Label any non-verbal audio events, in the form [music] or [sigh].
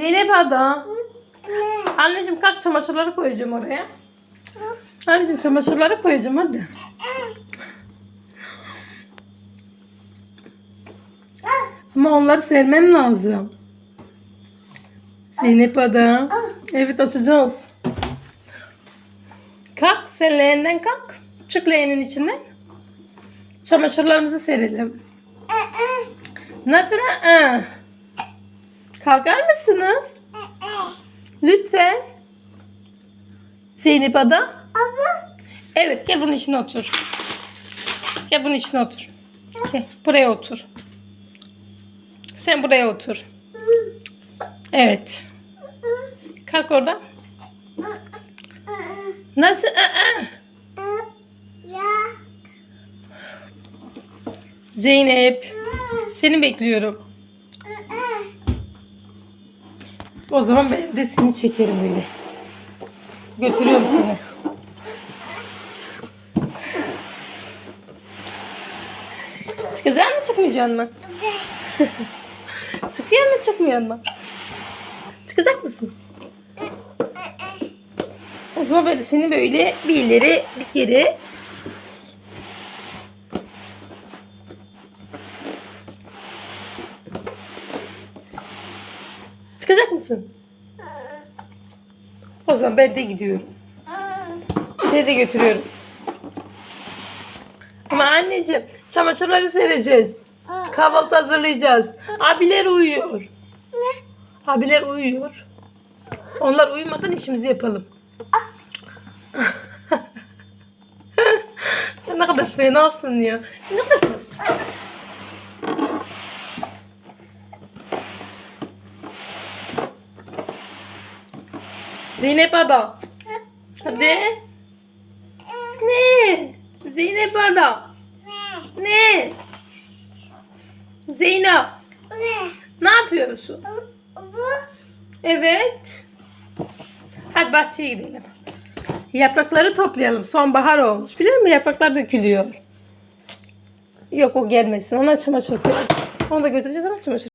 Zeynep Ada. Anneciğim kalk çamaşırları koyacağım oraya. Anneciğim çamaşırları koyacağım hadi. Ama onları sermem lazım. Zeynep Ada. Evet açacağız. Kalk sen leğenden kalk. Çık leğenin içinden. Çamaşırlarımızı serelim. Nasıl? Aa. Kalkar mısınız? Lütfen. Zeynep Ada. Evet gel bunun içine otur. Gel bunun içine otur. Gel, buraya otur. Sen buraya otur. Evet. Kalk oradan. Nasıl? Aa. Zeynep. Seni bekliyorum. O zaman ben de seni çekerim böyle. Götürüyorum seni. Çıkacak mı çıkmayacak mı? Çıkıyor mu çıkmıyor mu? Çıkacak mısın? O zaman ben de seni böyle bir ileri bir geri Çıkacak mısın? O zaman ben de gidiyorum. Seni de götürüyorum. Ama anneciğim çamaşırları sereceğiz. Kahvaltı hazırlayacağız. Abiler uyuyor. Abiler uyuyor. Onlar uyumadan işimizi yapalım. [laughs] Sen ne kadar fenasın ya. Sen ne kadar fenasın. Zeynep Ada. Hadi. Ne? Zeynep Ada. Ne? Zeynep. Ne yapıyorsun? Evet. Hadi bahçeye gidelim. Yaprakları toplayalım. Sonbahar olmuş. Biliyor musun? Yapraklar dökülüyor. Yok o gelmesin. Ona çamaşır koyalım. Onu da götüreceğiz ama çamaşır